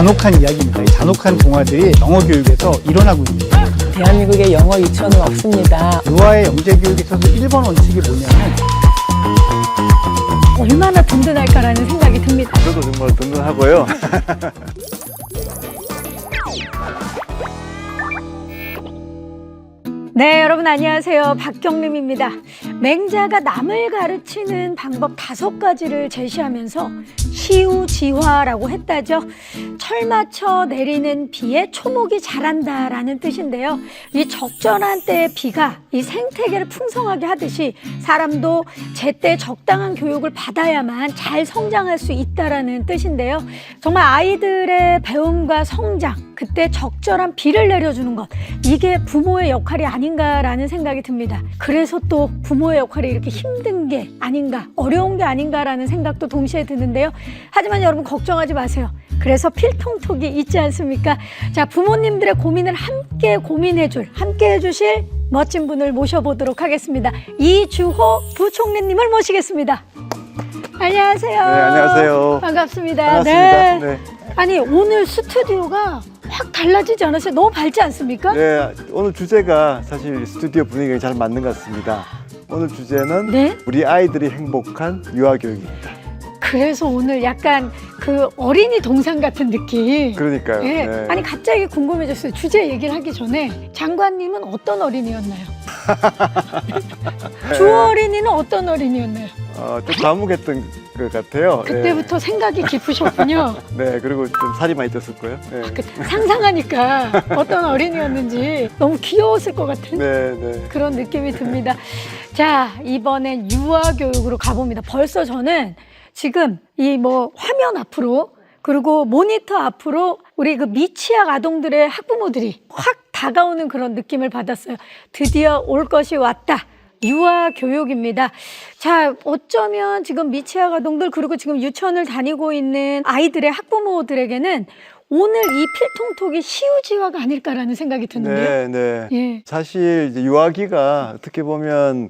잔혹한 이야기입니다. 이 잔혹한 동화들이 영어 교육에서 일어나고 있습니다. 대한민국에 영어 유치원은 없습니다. 유아의 영재 교육에 있어서 1번 원칙이 뭐냐면 얼마나 든든할까라는 생각이 듭니다. 저도 정말 든든하고요. 네, 여러분 안녕하세요. 박경림입니다. 맹자가 남을 가르치는 방법 다섯 가지를 제시하면서 시우지화라고 했다죠. 철 맞춰 내리는 비에 초목이 자란다라는 뜻인데요. 이 적절한 때의 비가 이 생태계를 풍성하게 하듯이 사람도 제때 적당한 교육을 받아야만 잘 성장할 수 있다라는 뜻인데요. 정말 아이들의 배움과 성장, 그때 적절한 비를 내려주는 것, 이게 부모의 역할이 아닌가라는 생각이 듭니다. 그래서 또 부모의 역할이 이렇게 힘든 게 아닌가, 어려운 게 아닌가라는 생각도 동시에 드는데요. 하지만 여러분 걱정하지 마세요. 그래서 필통톡이 있지 않습니까? 자, 부모님들의 고민을 함께 고민해줄, 함께 해주실 멋진 분을 모셔보도록 하겠습니다. 이주호 부총리님을 모시겠습니다. 안녕하세요. 네, 안녕하세요. 반갑습니다. 반갑습니다. 네. 아니 오늘 스튜디오가 확 달라지지 않았어요? 너무 밝지 않습니까? 네, 오늘 주제가 사실 스튜디오 분위기에 잘 맞는 것 같습니다. 오늘 주제는 네? 우리 아이들이 행복한 유아 교육입니다. 그래서 오늘 약간 그 어린이 동상 같은 느낌. 그러니까요. 예. 네. 아니 갑자기 궁금해졌어요. 주제 얘기를 하기 전에 장관님은 어떤 어린이였나요? 주 어린이는 어떤 어린이였나요? 어, 좀 과묵했던 것 같아요. 그때부터 생각이 깊으셨군요. 네. 네, 그리고 좀 살이 많이 쪘을 거예요. 네. 그 상상하니까 어떤 어린이였는지 너무 귀여웠을 것 같은 네, 네. 그런 느낌이 듭니다. 자, 이번엔 유아 교육으로 가봅니다. 벌써 저는 지금 이 뭐 화면 앞으로 그리고 모니터 앞으로 우리 그 미취학 아동들의 학부모들이 확 다가오는 그런 느낌을 받았어요. 드디어 올 것이 왔다. 유아 교육입니다. 자, 어쩌면 지금 미취학 아동들 그리고 지금 유치원을 다니고 있는 아이들의 학부모들에게는 오늘 이 필통톡이 시우지화가 아닐까라는 생각이 드는데요. 네, 네. 예. 사실 이제 유아기가 어떻게 보면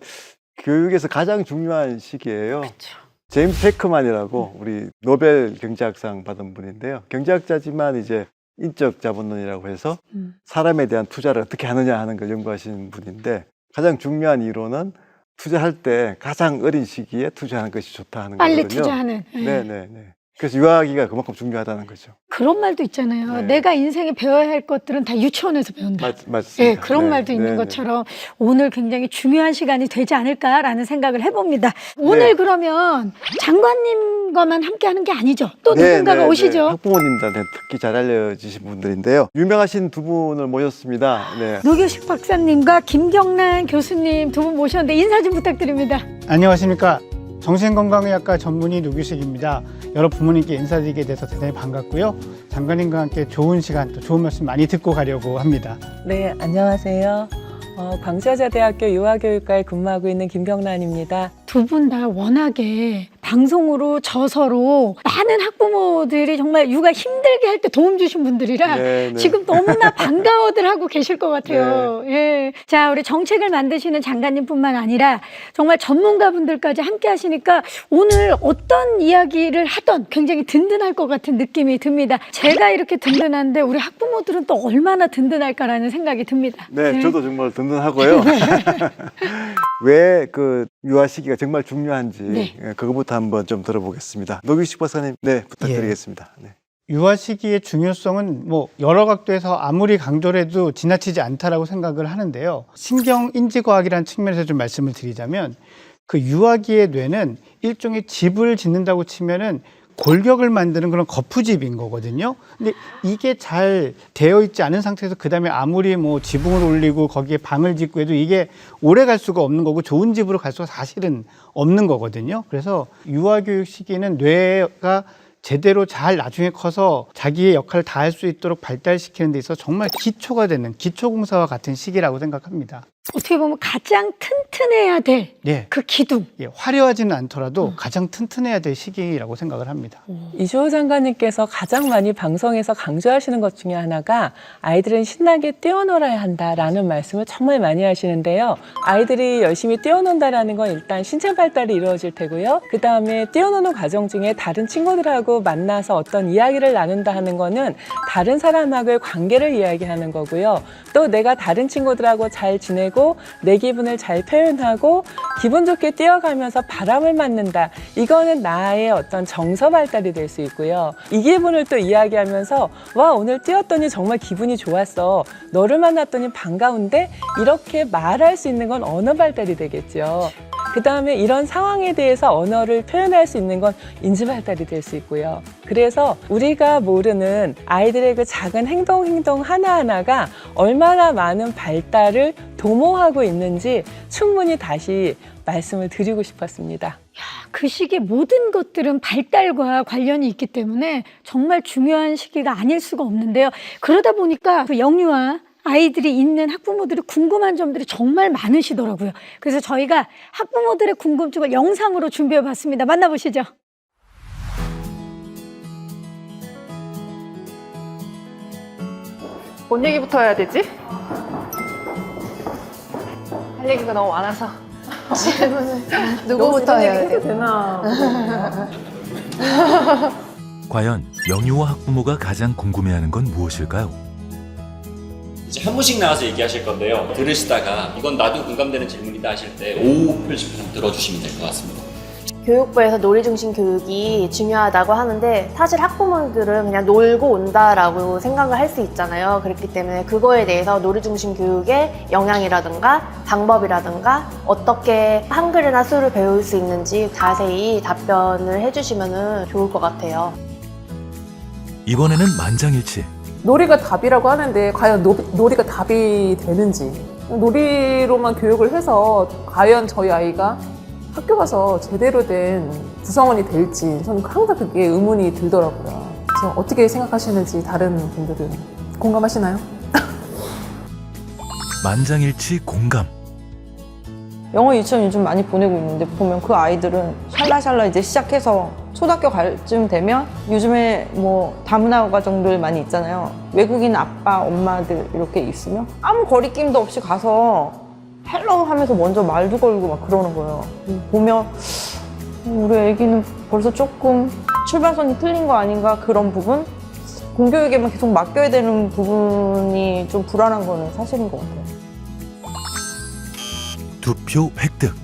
교육에서 가장 중요한 시기예요. 그렇죠. 제임스 페크만이라고 우리 노벨 경제학상 받은 분인데요. 경제학자지만 이제 인적 자본론이라고 해서 음. 사람에 대한 투자를 어떻게 하느냐 하는 걸 연구하신 분인데 가장 중요한 이론은 투자할 때 가장 어린 시기에 투자하는 것이 좋다 하는 빨리 거거든요. 투자하는. 예. 네, 네, 네. 그래서 유아기가 그만큼 중요하다는 거죠. 그런 말도 있잖아요. 네. 내가 인생에 배워야 할 것들은 다 유치원에서 배운다. 맞, 맞습니다. 예, 그런 네, 말도 있는 네, 네. 것처럼 오늘 굉장히 중요한 시간이 되지 않을까라는 생각을 해봅니다. 오늘 네. 그러면 장관님과만 함께 하는 게 아니죠. 또 네, 누군가가 네, 오시죠. 네. 학부모님들한테 특히 잘 알려지신 분들인데요. 유명하신 두 분을 모셨습니다. 네. 노교식 박사님과 김경란 교수님 두 분 모셨는데 인사 좀 부탁드립니다. 안녕하십니까 정신건강의학과 전문의 노규식입니다. 여러 부모님께 인사드리게 돼서 대단히 반갑고요. 장관님과 함께 좋은 시간 또 좋은 말씀 많이 듣고 가려고 합니다. 네, 안녕하세요. 어, 광주여자대학교 유아교육과에 근무하고 있는 김경란입니다. 두 분 다 워낙에 방송으로 저서로 많은 학부모들이 정말 육아 힘 들게 할 때 도움 주신 분들이라 네, 네. 지금 너무나 반가워들 하고 계실 것 같아요. 예. 자, 우리 정책을 만드시는 장관님뿐만 아니라 정말 전문가분들까지 함께 하시니까 오늘 어떤 이야기를 하던 굉장히 든든할 것 같은 느낌이 듭니다. 제가 이렇게 든든한데 우리 학부모들은 또 얼마나 든든할까라는 생각이 듭니다. 네, 예. 저도 정말 든든하고요. 왜 그 유아 시기가 정말 중요한지 네. 예, 그거부터 한번 좀 들어보겠습니다. 노규식 박사님, 네 부탁드리겠습니다. 네. 유아 시기의 중요성은 뭐 여러 각도에서 아무리 강조를 해도 지나치지 않다라고 생각을 하는데요. 신경 인지 과학이라는 측면에서 좀 말씀을 드리자면 그 유아기의 뇌는 일종의 집을 짓는다고 치면은 골격을 만드는 그런 거푸집인 거거든요. 근데 이게 잘 되어 있지 않은 상태에서 그다음에 아무리 뭐 지붕을 올리고 거기에 방을 짓고 해도 이게 오래 갈 수가 없는 거고 좋은 집으로 갈 수가 사실은 없는 거거든요. 그래서 유아 교육 시기는 뇌가 제대로 잘 나중에 커서 자기의 역할을 다 할 수 있도록 발달시키는 데 있어서 정말 기초가 되는 기초공사와 같은 시기라고 생각합니다. 어떻게 보면 가장 튼튼해야 될 그 예. 기둥. 예, 화려하지는 않더라도 가장 튼튼해야 될 시기라고 생각을 합니다. 이주호 장관님께서 가장 많이 방송에서 강조하시는 것 중에 하나가 아이들은 신나게 뛰어놀아야 한다라는 말씀을 정말 많이 하시는데요. 아이들이 열심히 뛰어논다라는 건 일단 신체 발달이 이루어질 테고요. 그 다음에 뛰어노는 과정 중에 다른 친구들하고 만나서 어떤 이야기를 나눈다 하는 거는 다른 사람하고의 관계를 이야기하는 거고요. 또 내가 다른 친구들하고 잘 지내고 내 기분을 잘 표현하고 기분 좋게 뛰어가면서 바람을 맞는다. 이거는 나의 어떤 정서 발달이 될 수 있고요. 이 기분을 또 이야기하면서 와 오늘 뛰었더니 정말 기분이 좋았어. 너를 만났더니 반가운데 이렇게 말할 수 있는 건 언어 발달이 되겠죠. 그 다음에 이런 상황에 대해서 언어를 표현할 수 있는 건 인지 발달이 될 수 있고요. 그래서 우리가 모르는 아이들의 그 작은 행동, 행동 하나하나가 얼마나 많은 발달을 도모하고 있는지 충분히 다시 말씀을 드리고 싶었습니다. 그 시기 모든 것들은 발달과 관련이 있기 때문에 정말 중요한 시기가 아닐 수가 없는데요. 그러다 보니까 그 영유아 아이들이 있는 학부모들이 궁금한 점들이 정말 많으시더라고요. 그래서 저희가 학부모들의 궁금증을 영상으로 준비해 봤습니다. 만나보시죠. 뭔 얘기부터 해야 되지? 할 얘기가 너무 많아서 누구부터 해야 돼? 과연 영유아 학부모가 가장 궁금해하는 건 무엇일까요? 이제 한 분씩 나와서 얘기하실 건데요. 들으시다가 이건 나도 공감되는 질문이다 하실 때 오후 표시판 들어주시면 될 것 같습니다. 교육부에서 놀이 중심 교육이 중요하다고 하는데 사실 학부모들은 그냥 놀고 온다라고 생각을 할 수 있잖아요. 그렇기 때문에 그거에 대해서 놀이 중심 교육의 영향이라든가 방법이라든가 어떻게 한글이나 수를 배울 수 있는지 자세히 답변을 해주시면 좋을 것 같아요. 이번에는 만장일치. 놀이가 답이라고 하는데 과연 노, 놀이가 답이 되는지 놀이로만 교육을 해서 과연 저희 아이가 학교 가서 제대로 된 구성원이 될지 저는 항상 그게 의문이 들더라고요. 그래서 어떻게 생각하시는지 다른 분들은 공감하시나요? 만장일치 공감. 영어 유치원 요즘 많이 보내고 있는데 보면 그 아이들은 샬라샬라 이제 시작해서 초등학교 갈 쯤 되면 요즘에 뭐 다문화 가정들 많이 있잖아요. 외국인 아빠, 엄마들 이렇게 있으면 아무 거리낌도 없이 가서 헬로 하면서 먼저 말도 걸고 막 그러는 거예요. 보면 우리 애기는 벌써 조금 출발선이 틀린 거 아닌가 그런 부분? 공교육에만 계속 맡겨야 되는 부분이 좀 불안한 거는 사실인 것 같아요. 두 표 획득.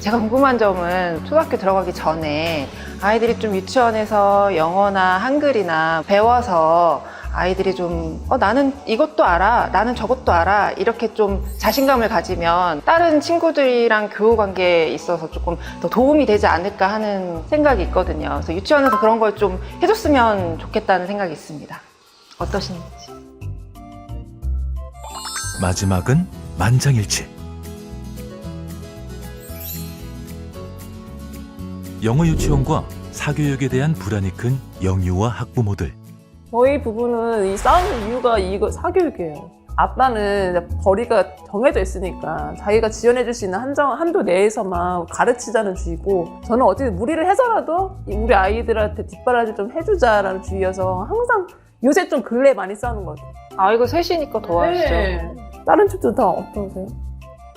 제가 궁금한 점은 초등학교 들어가기 전에 아이들이 좀 유치원에서 영어나 한글이나 배워서 아이들이 좀, 어, 나는 이것도 알아, 나는 저것도 알아, 이렇게 좀 자신감을 가지면 다른 친구들이랑 교우 관계에 있어서 조금 더 도움이 되지 않을까 하는 생각이 있거든요. 그래서 유치원에서 그런 걸 좀 해줬으면 좋겠다는 생각이 있습니다. 어떠신지. 마지막은 만장일치. 영어 유치원과 사교육에 대한 불안이 큰 영유아 학부모들. 저희 부부는 이 싸우는 이유가 이거 사교육이에요. 아빠는 벌이가 정해져 있으니까 자기가 지원해줄 수 있는 한정, 한도 내에서만 가르치자는 주의고 저는 어떻게 무리를 해서라도 이 우리 아이들한테 뒷바라지 좀 해주자라는 주의여서 항상 요새 좀 근래 많이 싸우는 것 같아요. 아이고, 셋이니까 더 하시죠. 네. 다른 집도 다 어떠세요?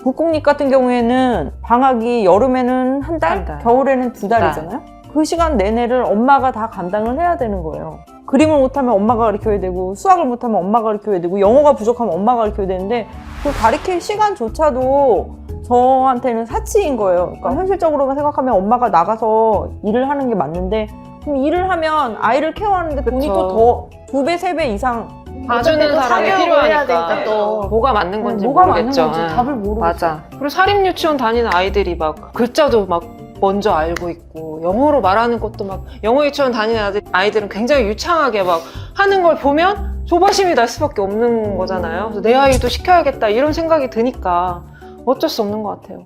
북공립 같은 경우에는 방학이 여름에는 한 달, 한 달. 겨울에는 두 달이잖아요. 그 시간 내내를 엄마가 다 감당을 해야 되는 거예요. 그림을 못하면 엄마가 가르쳐야 되고 수학을 못하면 엄마가 가르쳐야 되고 영어가 부족하면 엄마가 가르쳐야 되는데 그 가르칠 시간조차도 저한테는 사치인 거예요. 그러니까 현실적으로만 생각하면 엄마가 나가서 일을 하는 게 맞는데 그럼 일을 하면 아이를 케어하는데 돈이 그쵸. 또 더 두 배, 세 배 이상 봐주는 사람이 필요하니까 또. 뭐가 맞는 건지 뭐가 모르겠죠. 맞는 건지 답을 모르겠어요. 맞아. 그리고 사립 유치원 다니는 아이들이 막 글자도 막 먼저 알고 있고 영어로 말하는 것도 막 영어 유치원 다니는 아이들, 아이들은 굉장히 유창하게 막 하는 걸 보면 조바심이 날 수밖에 없는 거잖아요. 그래서 내 아이도 시켜야겠다 이런 생각이 드니까 어쩔 수 없는 것 같아요.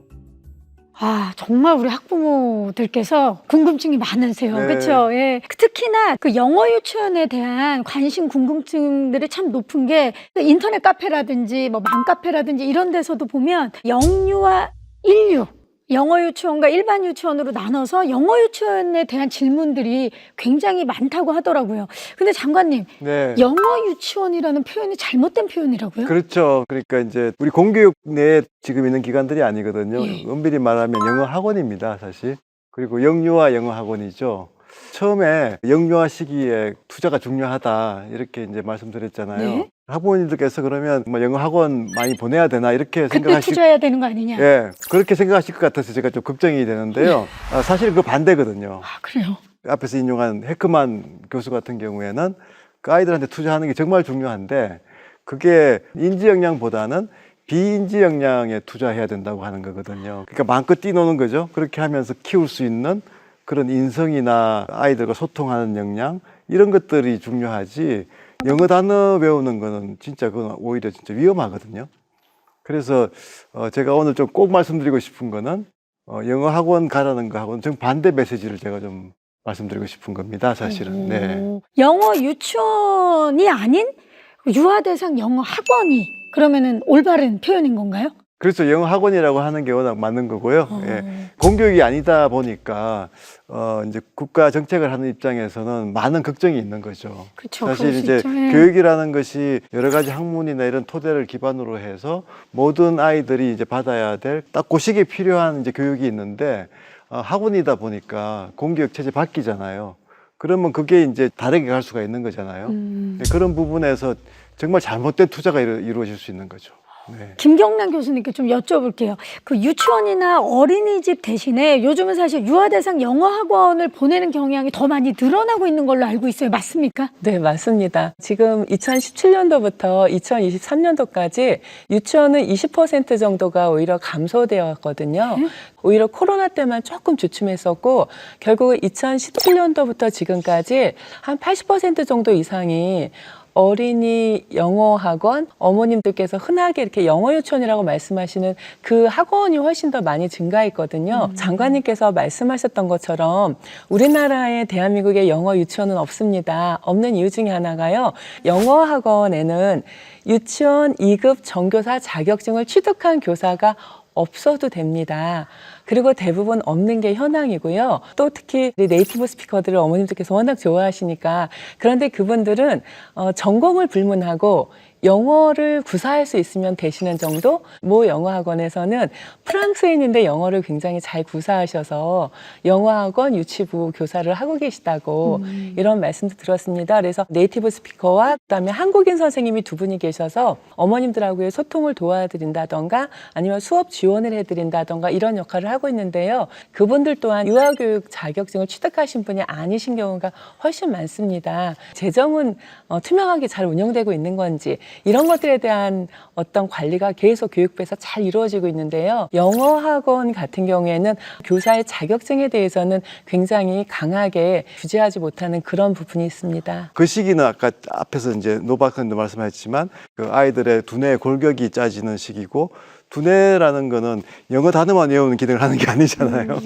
아, 정말 우리 학부모들께서 궁금증이 많으세요. 네. 그렇죠? 예. 특히나 그 영어 유치원에 대한 관심 궁금증들이 참 높은 게그 인터넷 카페라든지 뭐 맘카페라든지 이런 데서도 보면 영유아 인류 영어 유치원과 일반 유치원으로 나눠서 영어 유치원에 대한 질문들이 굉장히 많다고 하더라고요. 근데 장관님, 네. 영어 유치원이라는 표현이 잘못된 표현이라고요? 그렇죠. 그러니까 이제 우리 공교육 내에 지금 있는 기관들이 아니거든요. 예. 엄밀히 말하면 영어 학원입니다, 사실. 그리고 영유아 영어 학원이죠. 처음에 영유아 시기에 투자가 중요하다 이렇게 이제 말씀드렸잖아요. 네. 학부모님들께서 그러면 뭐 영어 학원 많이 보내야 되나 이렇게 그때 생각하실 투자해야 되는 거 아니냐? 예 그렇게 생각하실 것 같아서 제가 좀 걱정이 되는데요. 아, 사실 그 반대거든요. 아, 그래요? 앞에서 인용한 헤크만 교수 같은 경우에는 그 아이들한테 투자하는 게 정말 중요한데 그게 인지 역량보다는 비인지 역량에 투자해야 된다고 하는 거거든요. 그러니까 마음껏 뛰노는 거죠. 그렇게 하면서 키울 수 있는 그런 인성이나 아이들과 소통하는 역량 이런 것들이 중요하지 영어 단어 배우는 거는 진짜 그건 오히려 진짜 위험하거든요. 그래서 어 제가 오늘 좀 꼭 말씀드리고 싶은 거는 어 영어 학원 가라는 거하고는 정 반대 메시지를 제가 좀 말씀드리고 싶은 겁니다. 사실은. 네. 오, 영어 유치원이 아닌 유아 대상 영어 학원이 그러면은 올바른 표현인 건가요? 그래서 영어 학원이라고 하는 게 워낙 맞는 거고요. 어. 예. 공교육이 아니다 보니까 어 이제 국가 정책을 하는 입장에서는 많은 걱정이 있는 거죠. 그렇죠. 사실 그럴 수 이제 있죠. 예. 교육이라는 것이 여러 가지 학문이나 이런 토대를 기반으로 해서 모든 아이들이 이제 받아야 될딱그 시기에 필요한 이제 교육이 있는데 어, 학원이다 보니까 공교육 체제 바뀌잖아요. 그러면 그게 이제 다르게 갈 수가 있는 거잖아요. 음. 네, 그런 부분에서 정말 잘못된 투자가 이루, 이루어질 수 있는 거죠. 네. 김경란 교수님께 좀 여쭤볼게요. 그 유치원이나 어린이집 대신에 요즘은 사실 유아 대상 영어 학원을 보내는 경향이 더 많이 늘어나고 있는 걸로 알고 있어요. 맞습니까? 네, 맞습니다. 지금 2017년도부터 2023년도까지 유치원은 20% 정도가 오히려 감소되었거든요. 오히려 코로나 때만 조금 주춤했었고 결국 2017년도부터 지금까지 한 80% 정도 이상이 어린이 영어 학원 어머님들께서 흔하게 이렇게 영어 유치원이라고 말씀하시는 그 학원이 훨씬 더 많이 증가했거든요. 장관님께서 말씀하셨던 것처럼 우리나라의 대한민국의 영어 유치원은 없습니다. 없는 이유 중에 하나가요. 영어 학원에는 유치원 2급 정교사 자격증을 취득한 교사가 없어도 됩니다. 그리고 대부분 없는 게 현황이고요. 또 특히 네이티브 스피커들을 어머님들께서 워낙 좋아하시니까 그런데 그분들은 어, 전공을 불문하고 영어를 구사할 수 있으면 되시는 정도? 모 영어학원에서는 프랑스인인데 영어를 굉장히 잘 구사하셔서 영어학원 유치부 교사를 하고 계시다고 이런 말씀도 들었습니다. 그래서 네이티브 스피커와 그다음에 한국인 선생님이 두 분이 계셔서 어머님들하고의 소통을 도와드린다던가 아니면 수업 지원을 해드린다던가 이런 역할을 하고 있는데요. 그분들 또한 유아교육 자격증을 취득하신 분이 아니신 경우가 훨씬 많습니다. 재정은 어, 투명하게 잘 운영되고 있는 건지 이런 것들에 대한 어떤 관리가 계속 교육부에서 잘 이루어지고 있는데요. 영어 학원 같은 경우에는 교사의 자격증에 대해서는 굉장히 강하게 규제하지 못하는 그런 부분이 있습니다. 그 시기는 아까 앞에서 이제 노박선도 말씀하셨지만 그 아이들의 두뇌 골격이 짜지는 시기고 두뇌라는 거는 영어 단어만 외우는 기능을 하는 게 아니잖아요.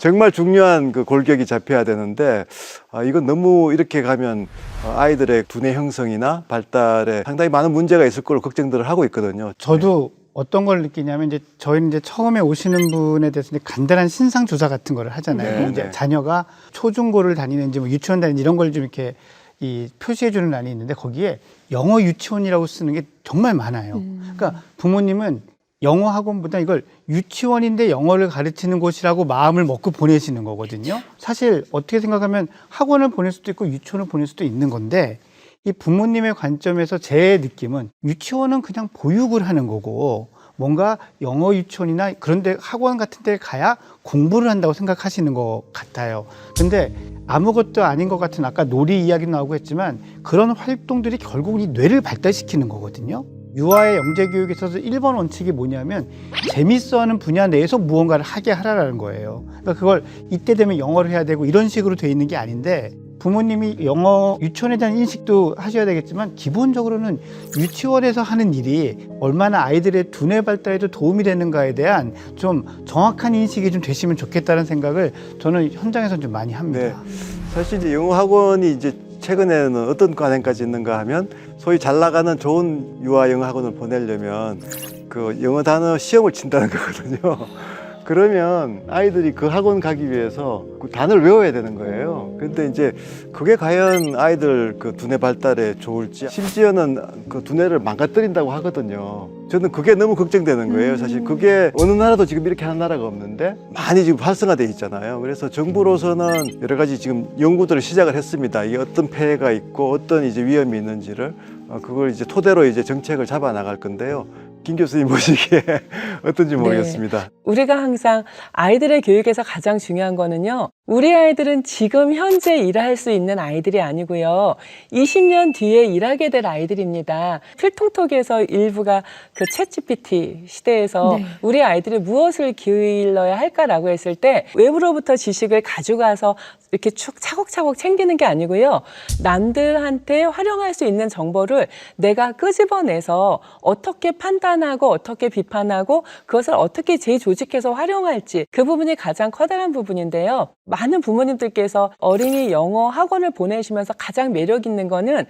정말 중요한 그 골격이 잡혀야 되는데 아, 이건 너무 이렇게 가면 어, 아이들의 두뇌 형성이나 발달에 상당히 많은 문제가 있을 걸로 걱정들을 하고 있거든요. 저도 어떤 걸 느끼냐면 이제 저희는 이제 처음에 오시는 분에 대해서 간단한 신상 조사 같은 거를 하잖아요. 네, 이제 네. 자녀가 초중고를 다니는지 뭐 유치원 다니는지 이런 걸 좀 이렇게 이 표시해 주는欄이 있는데 거기에 영어 유치원이라고 쓰는 게 정말 많아요. 그러니까 부모님은 영어 학원보다 이걸 유치원인데 영어를 가르치는 곳이라고 마음을 먹고 보내시는 거거든요. 사실 어떻게 생각하면 학원을 보낼 수도 있고 유치원을 보낼 수도 있는 건데 이 부모님의 관점에서 제 느낌은 유치원은 그냥 보육을 하는 거고 뭔가 영어 유치원이나 그런데 학원 같은 데 가야 공부를 한다고 생각하시는 것 같아요. 근데 아무것도 아닌 것 같은 아까 놀이 이야기 나오고 했지만 그런 활동들이 결국 이 뇌를 발달시키는 거거든요. 유아의 영재 교육에 있어서 1번 원칙이 뭐냐면 재밌어 하는 분야 내에서 무언가를 하게 하라라는 거예요. 그러니까 그걸 이때 되면 영어를 해야 되고 이런 식으로 돼 있는 게 아닌데 부모님이 영어 유치원에 대한 인식도 하셔야 되겠지만 기본적으로는 유치원에서 하는 일이 얼마나 아이들의 두뇌 발달에도 도움이 되는가에 대한 좀 정확한 인식이 좀 되시면 좋겠다는 생각을 저는 현장에서 좀 많이 합니다. 사실 이제 영어 학원이 이제 최근에는 어떤 과정까지 있는가 하면 소위 잘 나가는 좋은 유아 영어 학원을 보내려면 그 영어 단어 시험을 친다는 거거든요. 그러면 아이들이 그 학원 가기 위해서 그 단어를 외워야 되는 거예요. 근데 이제 그게 과연 아이들 그 두뇌 발달에 좋을지 심지어는 그 두뇌를 망가뜨린다고 하거든요. 저는 그게 너무 걱정되는 거예요. 사실 그게 어느 나라도 지금 이렇게 하는 나라가 없는데 많이 지금 활성화돼 있잖아요. 그래서 정부로서는 여러 가지 지금 연구들을 시작을 했습니다. 이게 어떤 폐해가 있고 어떤 이제 위험이 있는지를 어, 그걸 이제 토대로 이제 정책을 잡아 나갈 건데요. 김 교수님 보시기에 어떤지 모르겠습니다. 우리가 항상 아이들의 교육에서 가장 중요한 거는요. 우리 아이들은 지금 현재 일할 수 있는 아이들이 아니고요. 20년 뒤에 일하게 될 아이들입니다. 필통톡에서 일부가 그 챗GPT 시대에서 네. 우리 아이들이 무엇을 기울여야 할까라고 했을 때 외부로부터 지식을 가져가서 이렇게 쭉 차곡차곡 챙기는 게 아니고요. 남들한테 활용할 수 있는 정보를 내가 끄집어내서 어떻게 판단하고 어떻게 비판하고 그것을 어떻게 재조직해서 활용할지 그 부분이 가장 커다란 부분인데요. 많은 부모님들께서 어린이 영어 학원을 보내시면서 가장 매력 있는 거는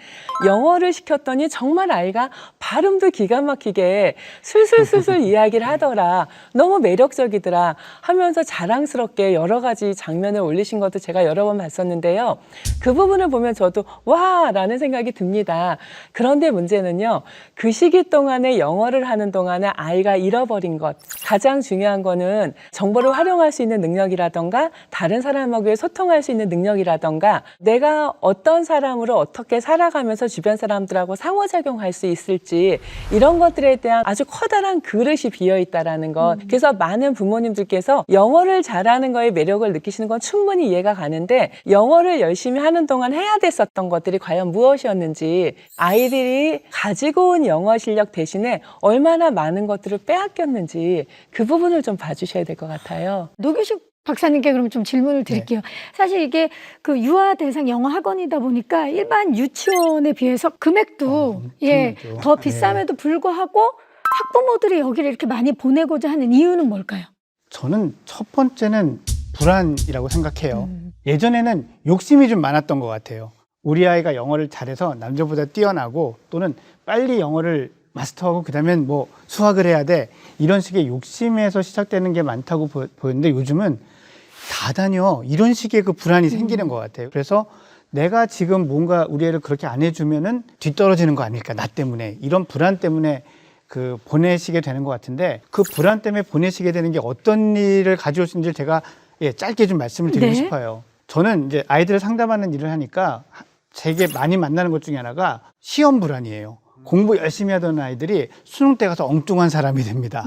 영어를 시켰더니 정말 아이가 발음도 기가 막히게 술술술술 이야기를 하더라. 너무 매력적이더라 하면서 자랑스럽게 여러 가지 장면을 올리신 것도 제가 여러 번 봤었는데요. 그 부분을 보면 저도 와! 라는 생각이 듭니다. 그런데 문제는요. 그 시기 동안에 영어를 하는 동안에 아이가 잃어버린 것. 가장 중요한 거는 정보를 활용할 수 있는 능력이라던가 다른 사람 하고의 소통할 수 있는 능력이라던가 내가 어떤 사람으로 어떻게 살아가면서 주변 사람들하고 상호작용할 수 있을지 이런 것들에 대한 아주 커다란 그릇이 비어 있다라는 것. 그래서 많은 부모님들께서 영어를 잘하는 거에 매력을 느끼시는 건 충분히 이해가 가는데 영어를 열심히 하는 동안 해야 됐었던 것들이 과연 무엇이었는지 아이들이 가지고 온 영어 실력 대신에 얼마나 많은 것들을 빼앗겼는지 그 부분을 좀 봐주셔야 될 것 같아요. 노규식 박사님께 그럼 좀 질문을 드릴게요. 사실 이게 그 유아 대상 영어 학원이다 보니까 일반 유치원에 비해서 금액도 예, 엄청나죠. 더 비쌈에도 불구하고 학부모들이 여기를 이렇게 많이 보내고자 하는 이유는 뭘까요? 저는 첫 번째는 불안이라고 생각해요. 예전에는 욕심이 좀 많았던 것 같아요. 우리 아이가 영어를 잘해서 남자보다 뛰어나고 또는 빨리 영어를 마스터하고 그다음엔 뭐 수학을 해야 돼 이런 식의 욕심에서 시작되는 게 많다고 보- 보였는데 요즘은 다 다녀 이런 식의 그 불안이 생기는 것 같아요. 그래서 내가 지금 뭔가 우리 애를 그렇게 안 해주면은 뒤떨어지는 거 아닐까 나 때문에 이런 불안 때문에 그 보내시게 되는 것 같은데 그 불안 때문에 보내시게 되는 게 어떤 일을 가져올 수 있는지 제가 예, 짧게 좀 말씀을 드리고 네. 싶어요. 저는 이제 아이들을 상담하는 일을 하니까 하- 되게 많이 만나는 것 중에 하나가 시험 불안이에요. 공부 열심히 하던 아이들이 수능 때 가서 엉뚱한 사람이 됩니다.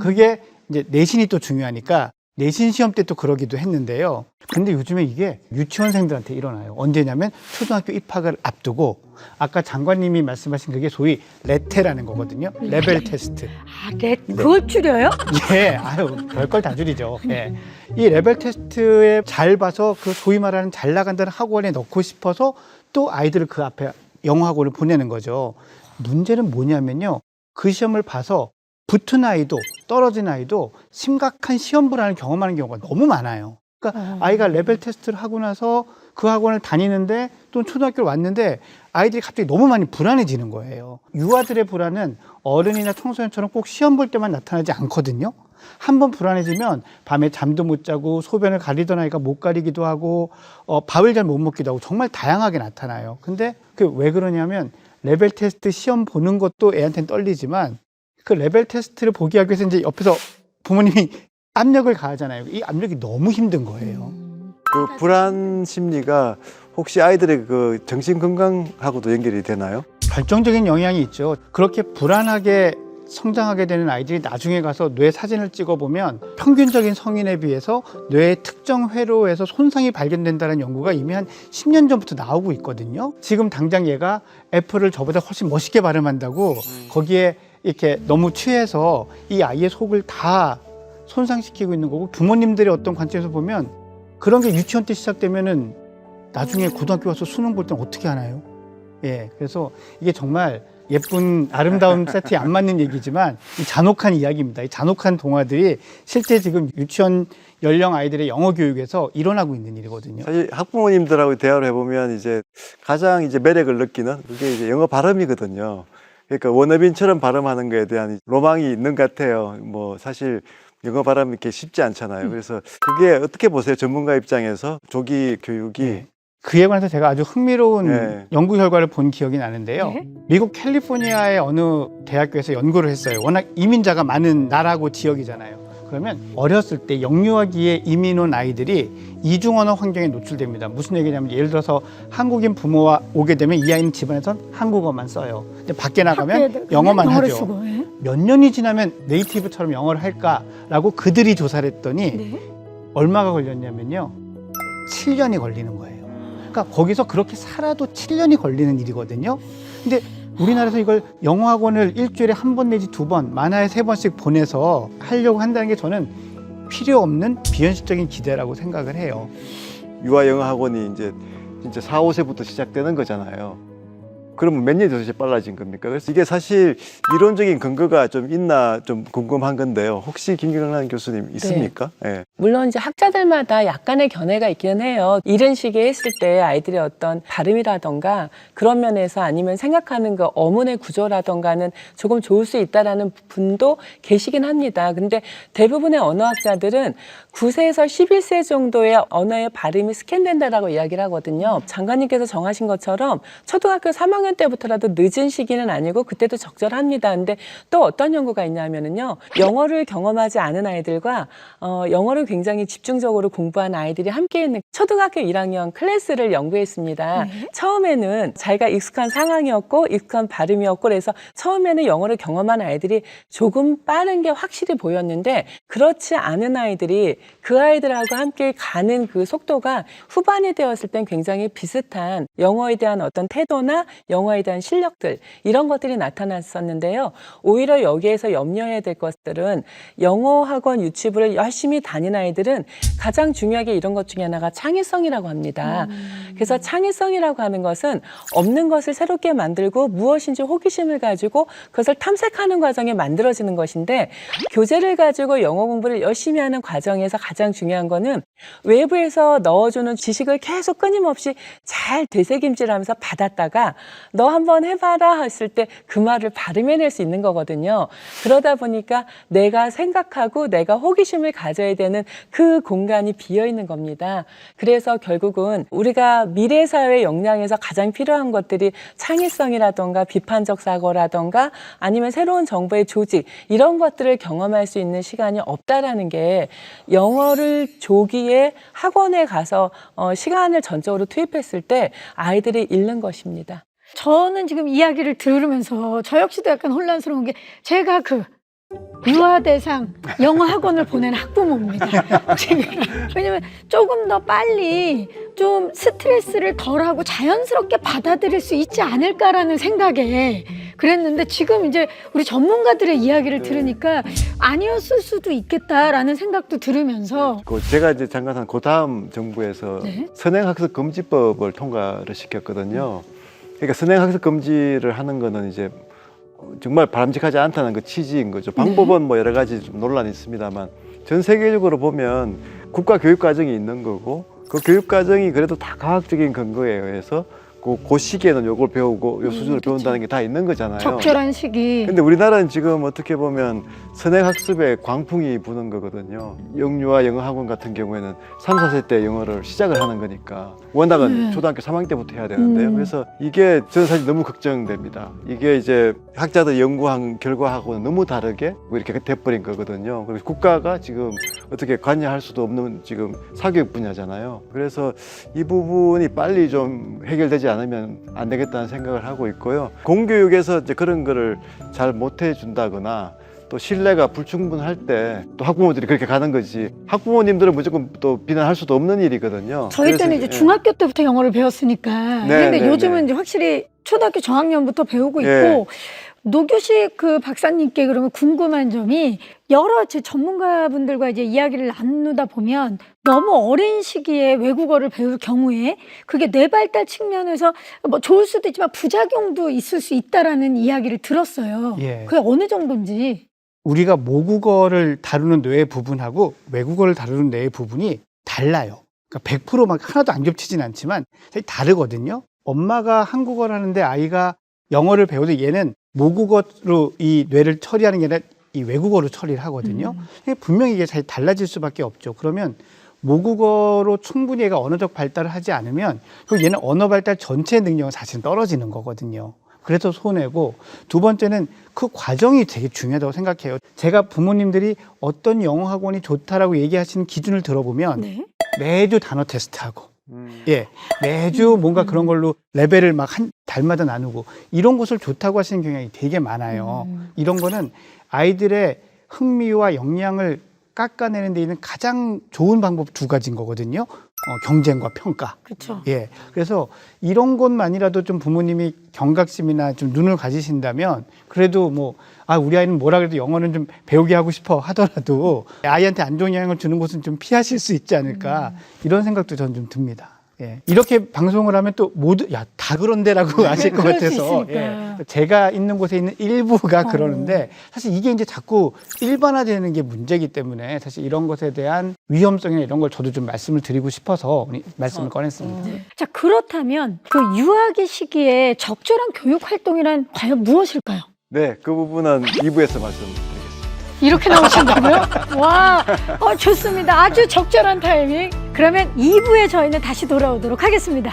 그게 이제 내신이 또 중요하니까 내신 시험 때 또 그러기도 했는데요. 근데 요즘에 이게 유치원생들한테 일어나요. 언제냐면 초등학교 입학을 앞두고 아까 장관님이 말씀하신 그게 소위 레테라는 거거든요. 레벨 테스트. 아, 네, 그걸 줄여요? 예, 아유, 별걸 다 줄이죠. 예. 이 레벨 테스트에 잘 봐서 그 소위 말하는 잘 나간다는 학원에 넣고 싶어서 또 아이들을 그 앞에 영어 학원을 보내는 거죠. 문제는 뭐냐면요. 그 시험을 봐서 붙은 아이도 떨어진 아이도 심각한 시험 불안을 경험하는 경우가 너무 많아요. 그러니까 아이가 레벨 테스트를 하고 나서 그 학원을 다니는데 또 초등학교를 왔는데 아이들이 갑자기 너무 많이 불안해지는 거예요. 유아들의 불안은 어른이나 청소년처럼 꼭 시험 볼 때만 나타나지 않거든요. 한 번 불안해지면 밤에 잠도 못 자고 소변을 가리던 아이가 못 가리기도 하고 어, 밥을 잘 못 먹기도 하고 정말 다양하게 나타나요. 근데 그 왜 그러냐면 레벨 테스트 시험 보는 것도 애한테는 떨리지만 그 레벨 테스트를 보기 하기 위해서 이제 옆에서 부모님이 압력을 가하잖아요. 이 압력이 너무 힘든 거예요. 그 불안 심리가 혹시 아이들의 그 정신 건강하고도 연결이 되나요? 결정적인 영향이 있죠. 그렇게 불안하게 성장하게 되는 아이들이 나중에 가서 뇌 사진을 찍어보면 평균적인 성인에 비해서 뇌의 특정 회로에서 손상이 발견된다는 연구가 이미 한 10년 전부터 나오고 있거든요. 지금 당장 얘가 애플을 저보다 훨씬 멋있게 발음한다고 거기에 이렇게 너무 취해서 이 아이의 속을 다 손상시키고 있는 거고 부모님들의 어떤 관점에서 보면 그런 게 유치원 때 시작되면은 나중에 고등학교 와서 수능 볼 땐 어떻게 하나요? 예, 그래서 이게 정말 예쁜 아름다운 세트에 안 맞는 얘기지만 이 잔혹한 이야기입니다. 이 잔혹한 동화들이 실제 지금 유치원 연령 아이들의 영어 교육에서 일어나고 있는 일이거든요. 사실 학부모님들하고 대화를 해보면 이제 가장 이제 매력을 느끼는 그게 이제 영어 발음이거든요. 그러니까 원어민처럼 발음하는 거에 대한 로망이 있는 것 같아요. 뭐 사실 영어 발음이 이렇게 쉽지 않잖아요. 그래서 그게 어떻게 보세요? 전문가 입장에서 조기 교육이 네. 그에 관해서 제가 아주 흥미로운 네. 연구 결과를 본 기억이 나는데요. 네. 미국 캘리포니아의 어느 대학교에서 연구를 했어요. 워낙 이민자가 많은 나라고 지역이잖아요. 그러면 어렸을 때 영유아기에 이민 온 아이들이 이중 언어 환경에 노출됩니다. 무슨 얘기냐면 예를 들어서 한국인 부모와 오게 되면 이 아이는 집안에선 한국어만 써요. 근데 밖에 나가면 영어만 하죠. 예. 몇 년이 지나면 네이티브처럼 영어를 할까라고 그들이 조사를 했더니 네. 얼마가 걸렸냐면요. 7년이 걸리는 거예요. 그러니까 거기서 그렇게 살아도 7년이 걸리는 일이거든요. 근데 우리나라에서 이걸 영어 학원을 일주일에 한 번 내지 두 번, 많아야 세 번씩 보내서 하려고 한다는 게 저는 필요 없는 비현실적인 기대라고 생각을 해요. 유아 영어 학원이 이제 진짜 4, 5세부터 시작되는 거잖아요. 그러면 몇 년이 도대체 빨라진 겁니까? 그래서 이게 사실 이론적인 근거가 좀 있나 좀 궁금한 건데요. 혹시 김경란 교수님 있습니까? 예. 물론 이제 학자들마다 약간의 견해가 있기는 해요. 이른 시기에 했을 때 아이들의 어떤 발음이라던가 그런 면에서 아니면 생각하는 그 어문의 구조라던가는 조금 좋을 수 있다라는 분도 계시긴 합니다. 근데 대부분의 언어학자들은 9세에서 11세 정도의 언어의 발음이 스캔된다라고 이야기를 하거든요. 장관님께서 정하신 것처럼 초등학교 3학년 때부터라도 늦은 시기는 아니고 그때도 적절합니다. 근데 또 어떤 연구가 있냐면은요. 영어를 경험하지 않은 아이들과 어, 영어를 굉장히 집중적으로 공부한 아이들이 함께 있는 초등학교 1학년 클래스를 연구했습니다. 처음에는 자기가 익숙한 상황이었고 익숙한 발음이었고 그래서 처음에는 영어를 경험한 아이들이 조금 빠른 게 확실히 보였는데 그렇지 않은 아이들이 그 아이들하고 함께 가는 그 속도가 후반이 되었을 땐 굉장히 비슷한 영어에 대한 어떤 태도나 영어에 대한 실력들 이런 것들이 나타났었는데요. 오히려 여기에서 염려해야 될 것들은 영어 학원 유치부를 열심히 다닌 아이들은 가장 중요하게 이런 것 중에 하나가 창의성이라고 합니다. 그래서 창의성이라고 하는 것은 없는 것을 새롭게 만들고 무엇인지 호기심을 가지고 그것을 탐색하는 과정에 만들어지는 것인데 교재를 가지고 영어 공부를 열심히 하는 과정에서 가장 중요한 거는 외부에서 넣어주는 지식을 계속 끊임없이 잘 되새김질하면서 받았다가 너 한번 해봐라 했을 때 그 말을 발음해낼 수 있는 거거든요. 그러다 보니까 내가 생각하고 내가 호기심을 가져야 되는 그 공간이 비어 있는 겁니다. 그래서 결국은 우리가 미래 사회 역량에서 가장 필요한 것들이 창의성이라던가 비판적 사고라던가 아니면 새로운 정보의 조직 이런 것들을 경험할 수 있는 시간이 없다라는 게 영어를 조기에 학원에 가서 어, 시간을 전적으로 투입했을 때 아이들이 잃는 것입니다. 저는 지금 이야기를 들으면서 저 역시도 약간 혼란스러운 게 제가 그 유아 대상 영어 학원을 보낸 학부모입니다. 지금 왜냐면 조금 더 빨리 좀 스트레스를 덜하고 자연스럽게 받아들일 수 있지 않을까라는 생각에 그랬는데 지금 이제 우리 전문가들의 이야기를 들으니까 아니었을 수도 있겠다라는 생각도 들으면서 그 제가 이제 장관한 그 다음 정부에서 네. 선행학습 금지법을 통과를 시켰거든요. 그러니까 선행학습 금지를 하는 거는 이제 정말 바람직하지 않다는 그 취지인 거죠. 방법은 뭐 여러 가지 좀 논란이 있습니다만 전 세계적으로 보면 국가 교육 과정이 있는 거고 그 교육 과정이 그래도 다 과학적인 근거에 의해서 그, 그 시기에는 요걸 배우고 요 수준을 배운다는 게 다 있는 거잖아요. 적절한 시기 근데 우리나라는 지금 어떻게 보면 선행 학습에 광풍이 부는 거거든요. 영유아 영어 학원 같은 경우에는 3, 4세 때 영어를 시작을 하는 거니까 워낙은 네. 초등학교 3학년 때부터 해야 되는데요. 음. 그래서 이게 저는 사실 너무 걱정됩니다. 이게 이제 학자들 연구한 결과하고는 너무 다르게 뭐 이렇게 돼버린 거거든요. 그리고 국가가 지금 어떻게 관여할 수도 없는 지금 사교육 분야잖아요. 그래서 이 부분이 빨리 좀 해결되지 않으면 안 되겠다는 생각을 하고 있고요. 공교육에서 이제 그런 거를 잘 못 해준다거나 또 신뢰가 불충분할 때 또 학부모들이 그렇게 가는 거지 학부모님들은 무조건 또 비난할 수도 없는 일이거든요. 저희 때는 이제 예. 중학교 때부터 영어를 배웠으니까 네, 근데 네, 요즘은 네. 이제 확실히 초등학교 저학년부터 배우고 있고 예. 노규식 그 박사님께 그러면 궁금한 점이 여러 제 전문가분들과 이제 이야기를 나누다 보면 너무 어린 시기에 외국어를 배울 경우에 그게 뇌 발달 측면에서 뭐 좋을 수도 있지만 부작용도 있을 수 있다라는 이야기를 들었어요. 예. 그게 어느 정도인지. 우리가 모국어를 다루는 뇌의 부분하고 외국어를 다루는 뇌의 부분이 달라요. 그러니까 100%막 하나도 안 겹치진 않지만 사실 다르거든요. 엄마가 한국어를 하는데 아이가 영어를 배워도 얘는 모국어로 이 뇌를 처리하는 게 아니라 이 외국어로 처리를 하거든요. 그러니까 분명히 이게 잘 달라질 수밖에 없죠. 그러면 모국어로 충분히 얘가 언어적 발달을 하지 않으면 그 얘는 언어 발달 전체 능력은 사실 떨어지는 거거든요. 그래서 손해고 두 번째는 그 과정이 되게 중요하다고 생각해요. 제가 부모님들이 어떤 영어 학원이 좋다라고 얘기하시는 기준을 들어보면 네. 매주 단어 테스트하고 음. 예 매주 뭔가 그런 걸로 레벨을 막 한 달마다 나누고 이런 것을 좋다고 하시는 경향이 되게 많아요. 이런 거는 아이들의 흥미와 역량을 깎아내는 데 있는 가장 좋은 방법 두 가지인 거거든요. 어, 경쟁과 평가. 그렇죠. 예. 그래서 이런 것만이라도 좀 부모님이 경각심이나 좀 눈을 가지신다면 그래도 뭐, 아, 우리 아이는 뭐라 그래도 영어는 좀 배우게 하고 싶어 하더라도 아이한테 안 좋은 영향을 주는 곳은 좀 피하실 수 있지 않을까 이런 생각도 저는 좀 듭니다. 예. 이렇게 방송을 하면 또 모두, 야, 다 그런데라고 아실 것 같아서. 예. 제가 있는 곳에 있는 일부가 어. 그러는데 사실 이게 이제 자꾸 일반화되는 게 문제이기 때문에 사실 이런 것에 대한 위험성이나 이런 걸 저도 좀 말씀을 드리고 싶어서 말씀을 꺼냈습니다. 자, 그렇다면 그 유아기 시기에 적절한 교육 활동이란 과연 무엇일까요? 네, 그 부분은 2부에서 말씀드리겠습니다. 이렇게 나오신다고요? 와, 어, 좋습니다. 아주 적절한 타이밍. 그러면 2부에 저희는 다시 돌아오도록 하겠습니다.